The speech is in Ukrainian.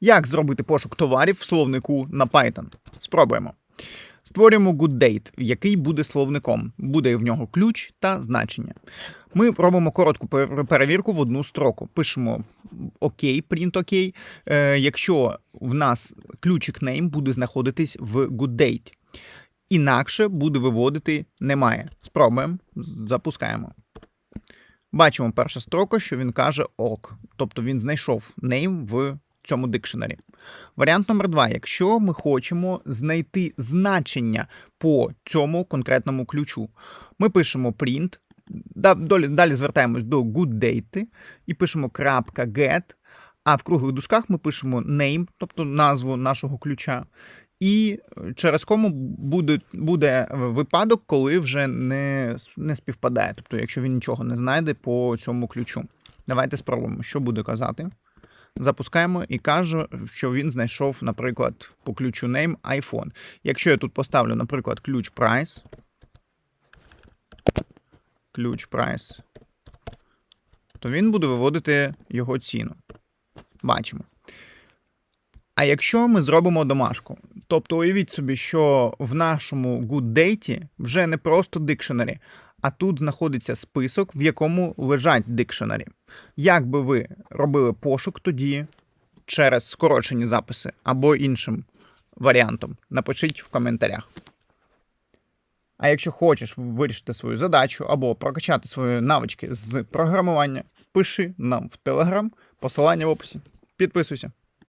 Як зробити пошук товарів в словнику на Python? Спробуємо. Створюємо GoodDate, який буде словником. Буде в нього ключ та значення. Ми робимо коротку перевірку в одну строку. Пишемо ОК, print ОК, е, якщо в нас ключик name буде знаходитись в GoodDate. Інакше буде виводити немає. Спробуємо, запускаємо. Бачимо перша строка, що він каже ок. Тобто він знайшов name в цьому дикшенері. Варіант номер два. Якщо ми хочемо знайти значення по цьому конкретному ключу, ми пишемо print, да- далі звертаємось до goodDate і пишемо .get, а в круглих дужках ми пишемо name, тобто назву нашого ключа. І через кому буде, буде випадок, коли вже не, не співпадає. Тобто, якщо він нічого не знайде по цьому ключу. Давайте спробуємо, що буде казати. Запускаємо і каже, що він знайшов, наприклад, по ключу name iPhone. Якщо я тут поставлю, наприклад, ключ price, ключ price, то він буде виводити його ціну. Бачимо. А якщо ми зробимо домашку, тобто уявіть собі, що в нашому GoodDate вже не просто дикшенері, а тут знаходиться список, в якому лежать дикшенері. Як би ви робили пошук тоді через скорочені записи або іншим варіантом? Напишіть в коментарях. А якщо хочеш вирішити свою задачу або прокачати свої навички з програмування, пиши нам в Telegram, посилання в описі. Підписуйся.